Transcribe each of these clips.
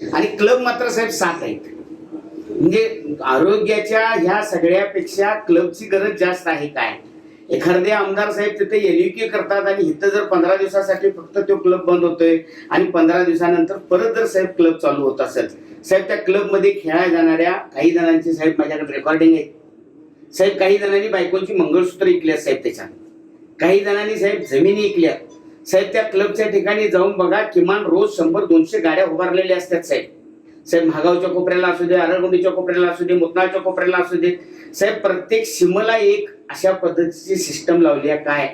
आणि क्लब मात्र साहेब सात आहेत. म्हणजे आरोग्याच्या ह्या सगळ्यापेक्षा क्लबची गरज जास्त आहे काय? एखादे आमदार साहेब तिथे एलयुके करतात आणि इथं जर पंधरा दिवसासाठी फक्त तो क्लब बंद होतोय आणि पंधरा दिवसानंतर परत जर साहेब क्लब चालू होत असेल साहेब त्या क्लबमध्ये खेळायला जाणाऱ्या काही जणांची साहेब माझ्याकडे रेकॉर्डिंग आहे साहेब काही जणांनी बायकोंची मंगळसूत्र ऐकली साहेब त्याच्यात. काही जणांनी साहेब जमिनी ऐकल्या साहेब त्या क्लबच्या ठिकाणी जाऊन बघा किमान रोज शंभर दोनशे गाड्या उभारलेल्या असतात साहेब. साहेब महागावच्या कोपऱ्याला असू दे आरळगुंडीच्या कोपऱ्याला असू दे मुतनाळच्या कोपऱ्याला असू दे. साहेब प्रत्येक सीमेला एक अशा पद्धतीची सिस्टम लावली आहे. काय?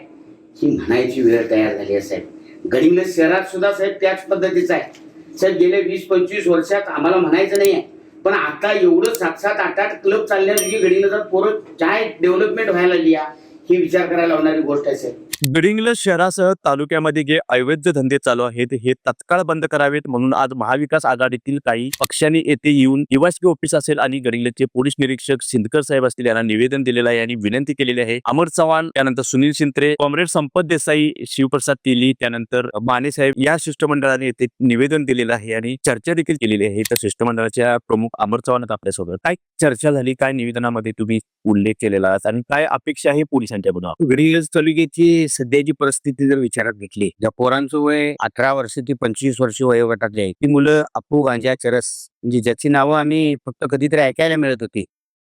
ही म्हणायची वेळ तयार झाली आहे साहेब. गडिंग्लज शहरात सुद्धा साहेब त्याच पद्धतीचा आहे. साहेब गेल्या वीस पंचवीस वर्षात आम्हाला म्हणायचं नाही आहे. पण आता एवढं सात सात आठ आठ क्लब चालण्याची जर पोरं काय डेव्हलपमेंट व्हायला लागली आहे, ही विचार करायला लावणारी गोष्ट असेल गडिंग्लज शहरासह तालुक्यामध्ये जे अवैध धंदे चालू आहेत हे तत्काळ बंद करावेत म्हणून आज महाविकास आघाडीतील काही पक्षांनी येथे येऊन निवासी ऑफिस असेल आणि गडिंग्लजचे पोलीस निरीक्षक सिंदकर साहेब असतील यांना निवेदन दिलेलं आहे आणि विनंती केलेली आहे. अमर चव्हाण त्यानंतर सुनील शिंत्रे कॉम्रेड संपत देसाई शिवप्रसाद तेली त्यानंतर माने साहेब या शिष्टमंडळाने येथे निवेदन दिलेलं आहे आणि चर्चा देखील केलेली आहे. तर शिष्टमंडळाच्या प्रमुख अमर चव्हाण आपल्यासोबत. काय चर्चा झाली? काय निवेदनामध्ये तुम्ही उल्लेख केलेला आहात? आणि काय अपेक्षा आहे पोलिसांची? म्हणून गडिंग्लज तालुक्याची सध्याची परिस्थिती जर विचारात घेतली ज्या पोरांचं वय अठरा वर्ष ते पंचवीस वर्ष वयोगटातली आहे ती मुलं अप्पू गांजा चरस म्हणजे ज्याची नावं आम्ही फक्त कधीतरी ऐकायला मिळत होती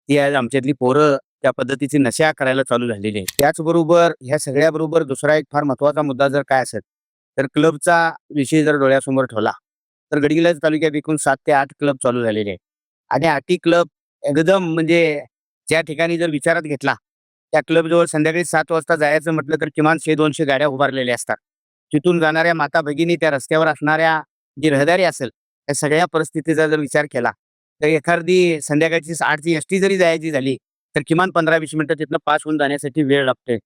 ती आज आमच्यातली पोरं त्या पद्धतीची नशा करायला चालू झालेली आहे. त्याचबरोबर ह्या सगळ्याबरोबर दुसरा एक फार महत्त्वाचा मुद्दा जर काय असेल तर क्लबचा विषय जर डोळ्यासमोर ठेवला तर गडिंग्लज तालुक्यात एकूण सात ते आठ क्लब चालू झालेले आहे आणि आठी क्लब एकदम म्हणजे ज्या ठिकाणी जर विचारात घेतला त्या क्लबजवळ संध्याकाळी सात वाजता जायचं म्हटलं तर किमान शे दोनशे गाड्या उभारलेल्या असतात. तिथून जाणाऱ्या माता भगिनी त्या रस्त्यावर असणाऱ्या जी रहदारी असेल त्या सगळ्या परिस्थितीचा जर विचार केला तर एखादी संध्याकाळची आठची एस टी जरी जायची झाली तर किमान पंधरा वीस मिनिटं तिथनं पास होऊन जाण्यासाठी वेळ लागतोय.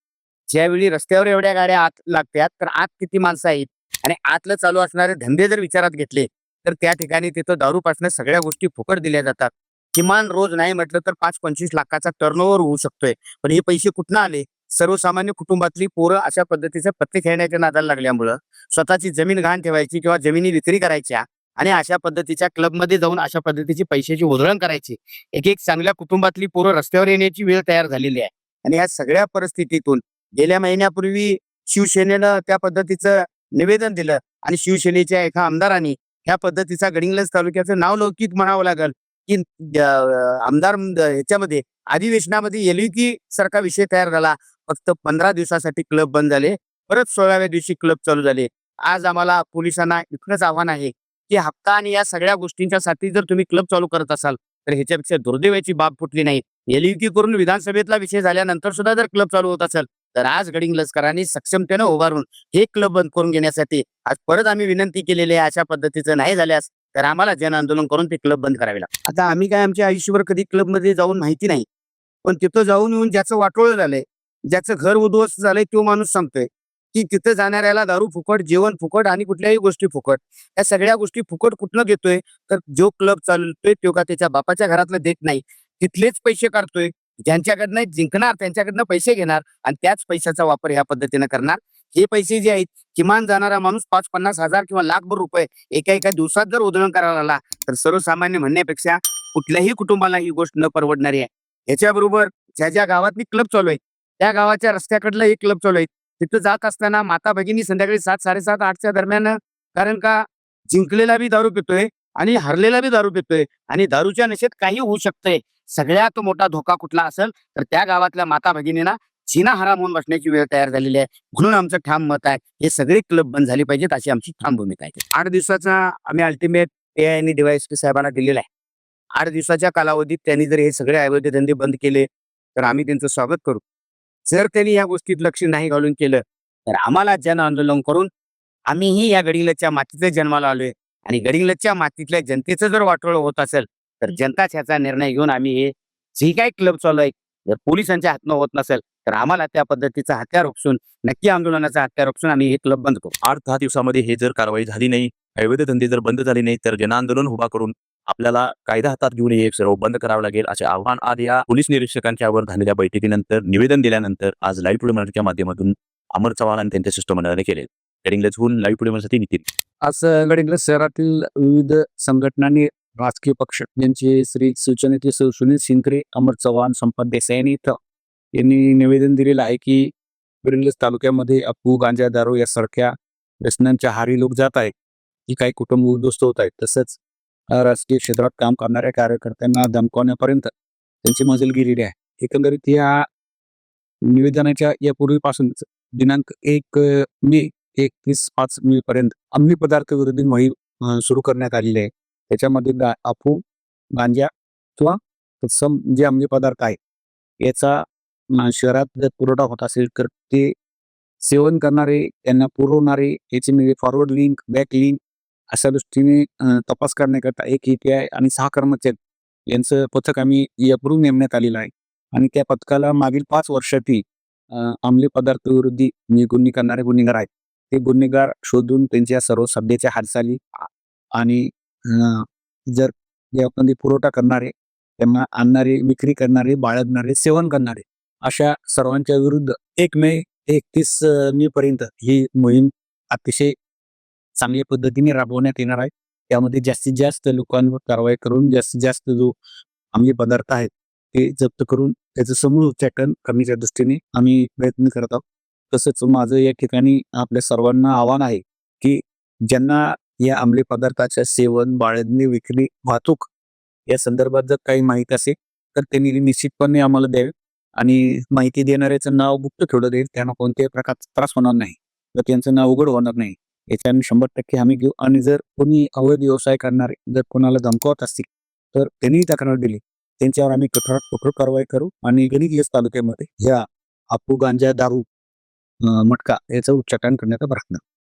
ज्यावेळी रस्त्यावर एवढ्या गाड्या आत लागतात तर आत किती माणसं आहेत? आणि आतलं चालू असणारे धंदे जर विचारात घेतले तर त्या ठिकाणी तिथं दारूपासनं सगळ्या गोष्टी फुकट दिल्या जातात. किमान रोज नाही म्हटलं तर पाच पंचवीस लाखाचा टर्नओव्हर होऊ शकतोय. पण हे पैसे कुठनं आले? सर्वसामान्य कुटुंबातली पोरं अशा पद्धतीचं पत्ते खेळण्याच्या नादाला लागल्यामुळं स्वतःची जमीन घाण ठेवायची किंवा जमिनी विक्री करायच्या आणि अशा पद्धतीच्या क्लबमध्ये जाऊन अशा पद्धतीची पैशाची उधळण करायची. एक एक चांगल्या कुटुंबातली पोरं रस्त्यावर येण्याची वेळ तयार झालेली आहे. आणि या सगळ्या परिस्थितीतून गेल्या महिन्यापूर्वी शिवसेनेनं त्या पद्धतीचं निवेदन दिलं आणि शिवसेनेच्या एका आमदारांनी ह्या पद्धतीचा गडिंगलज तालुक्याचं नाव लौकिक म्हणावं लागल. की आमदार ह्याच्यामध्ये अधिवेशनामध्ये एलयुकी सारखा विषय तयार झाला. फक्त पंधरा दिवसासाठी क्लब बंद झाले. परत सोळाव्या दिवशी क्लब चालू झाले. आज आम्हाला पोलिसांना इतकंच आव्हान आहे की हप्ता आणि या सगळ्या गोष्टींच्या साठी जर तुम्ही क्लब चालू करत असाल तर ह्याच्यापेक्षा दुर्दैवाची बाब फुटली नाही. एलयुकी करून विधानसभेतला विषय झाल्यानंतर सुद्धा जर क्लब चालू होत असेल तर आज गडिंग्लजकरांनी सक्षमतेनं उभारून हे क्लब बंद करून घेण्यासाठी आज परत आम्ही विनंती केलेली आहे. अशा पद्धतीचं नाही झाल्यास तर आम्हाला जन आंदोलन करून ते क्लब बंद करावे लागतात. आता आम्ही काय आमच्या आयुष्यभर कधी क्लबमध्ये जाऊन माहिती नाही पण तिथं जाऊन येऊन ज्याचं वाटोळ झालंय ज्याचं घर उद्ध्वस्त झालंय तो माणूस सांगतोय की तिथं जाणाऱ्याला दारू फुकट जेवण फुकट आणि कुठल्याही गोष्टी फुकट या सगळ्या गोष्टी फुकट कुठनं घेतोय? तर जो क्लब चालतोय तो का त्याच्या बापाच्या घरातलं देत नाही. तिथलेच पैसे काढतोय ज्यांच्याकडनं जिंकणार त्यांच्याकडनं पैसे घेणार आणि त्याच पैशाचा वापर ह्या पद्धतीनं करणार. हे पैसे जे आहेत किमान जाणारा माणूस पाच पन्नास हजार किंवा लाखभर रुपये एका एका दिवसात जर उधळण करायला आला तर सर्वसामान्य म्हणण्यापेक्षा कुठल्याही कुटुंबाला ही गोष्ट न परवडणारी आहे. ह्याच्याबरोबर ज्या ज्या गावात मी क्लब चालू आहे त्या गावाच्या रस्त्याकडलं एक क्लब चालू आहे. तिथं जात असताना माता भगिनी संध्याकाळी सात साडेसात आठच्या दरम्यान कारण का जिंकलेला बी दारू पितोय आणि हरलेला बी दारू पितोय आणि दारूच्या नशेत काही होऊ शकतंय. सगळ्यात मोठा धोका कुठला असेल तर त्या गावातल्या माता भगिनींना जिना हराम होऊन बसण्याची वेळ तयार झालेली आहे. म्हणून आमचं ठाम मत आहे हे सगळे क्लब बंद झाले पाहिजेत अशी आमची ठाम भूमिका आहे. आठ दिवसाचा आम्ही अल्टिमेट ए आणि डीवायएसपी साहेबांना दिलेला आहे. आठ दिवसाच्या कालावधीत त्यांनी जर हे सगळे अवैध धंदे बंद केले तर आम्ही त्यांचं स्वागत करू. जर त्यांनी या गोष्टीत लक्ष नाही घालून केलं तर आम्हाला जन आंदोलन करून आम्हीही या गडिंगलच्या मातीचे जन्माला आलोय. आणि गडिंगलच्या मातीतल्या जनतेचं जर वाटोळ होत असेल तर जनताच ह्याचा निर्णय घेऊन आम्ही हे जे काही क्लब चालू आहे जर पोलिसांच्या हातनं होत नसेल तर आम्हाला त्या पद्धतीचा हत्यार उपसून नक्की आंदोलनाचा हत्यार उपसून आम्ही हे क्लब बंद करू. आठ दहा दिवसामध्ये हे जर कारवाई झाली नाही अवैध धंदे जर बंद झाले नाही तर जनआंदोलन उभा करून आपल्याला कायदा हातात घेऊन हे सर्व बंद करावं लागेल असे आव्हान आज या पोलीस निरीक्षकांच्या वर झालेल्या बैठकीनंतर निवेदन दिल्यानंतर आज लाईव्ह मराठीच्या माध्यमातून अमर चव्हाण आणि त्यांच्या शिष्टमंडळाने केले. गडिंग्लजहून लाईव्ह पुढे नितीन. आज गडिंग्लज शहरातील विविध संघटनांनी राजकीय पक्ष यांचे श्री शिवसेनेचे सु- सुनील शिंत्रे अमर चव्हाण संपत देसाई यांनी इथं यांनी निवेदन दिलेलं आहे की बिरलस तालुक्यामध्ये अप्पू गांजा दारू यासारख्या व्यसनांच्या हारी लोक जात आहेत. ही काही कुटुंब उद्ध्वस्त होत आहेत. तसंच राजकीय क्षेत्रात काम करणाऱ्या कार्यकर्त्यांना धमकावण्यापर्यंत त्यांची मजल गेलेली आहे. एकंदरीत या निवेदनाच्या यापूर्वीपासून दिनांक एक मे एकतीस पाच मे पर्यंत अंमली पदार्थ विरोधी मोहीम सुरू करण्यात आलेली आहे. त्याच्यामध्ये अफू गांजा किंवा तत्सम जे अंमली पदार्थ आहे याचा शहरात जर पुरवठा होत असेल तर ते सेवन करणारे त्यांना पुरवणारे याची म्हणजे फॉरवर्ड लिंक बॅक लिंक अशा दृष्टीने तपास करण्याकरता एक ए आहे आणि सहा कर्मचारी यांचं पथक आम्ही यापूर्वी नेमण्यात आलेलं आहे. आणि त्या पथकाला मागील पाच वर्षातील अंमली पदार्थ विरोधी जे गुन्हे करणारे गुन्हेगार आहेत ते गुन्हेगार शोधून त्यांच्या सर्व सध्याच्या हालचाली आणि जर जर आपण पुरवठा करणारे त्यांना आणणारे विक्री करणारे बाळगणारे सेवन करणारे अशा सर्वांच्या विरुद्ध एक मे एकतीस मे पर्यंत ही मोहीम अतिशय चांगल्या पद्धतीने राबवण्यात येणार आहे. त्यामध्ये जास्तीत जास्त लोकांवर कारवाई करून जास्तीत जास्त जो आम्ही पदार्थ आहेत ते जप्त करून त्याचं समूळ उच्चाटन करण्याच्या दृष्टीने आम्ही प्रयत्न करत आहोत. तसंच माझं या ठिकाणी आपल्या सर्वांना आव्हान आहे की ज्यांना या अंमली पदार्थाच्या सेवन बाळगणे विक्री वाहतूक या संदर्भात जर काही माहीत असेल तर त्यांनी निश्चितपणे आम्हाला द्यावे. आणि माहिती देणाऱ्याचं नाव गुप्त ठेवलं जाईल. त्यांना कोणत्याही प्रकारचा त्रास होणार नाही. तर त्यांचं नाव उघड होणार नाही याच्याने शंभर टक्के हमी घेऊ. आणि जर कोणी अवैध व्यवसाय करणारे जर कोणाला धमकावत असतील तर त्यांनी तक्रार दिली. त्यांच्यावर आम्ही कठोर कठोर कारवाई करू. आणि गणित तालुक्यामध्ये ह्या आपू गांजा दारू मटका याचं उच्चाटन करण्याचा प्रयत्न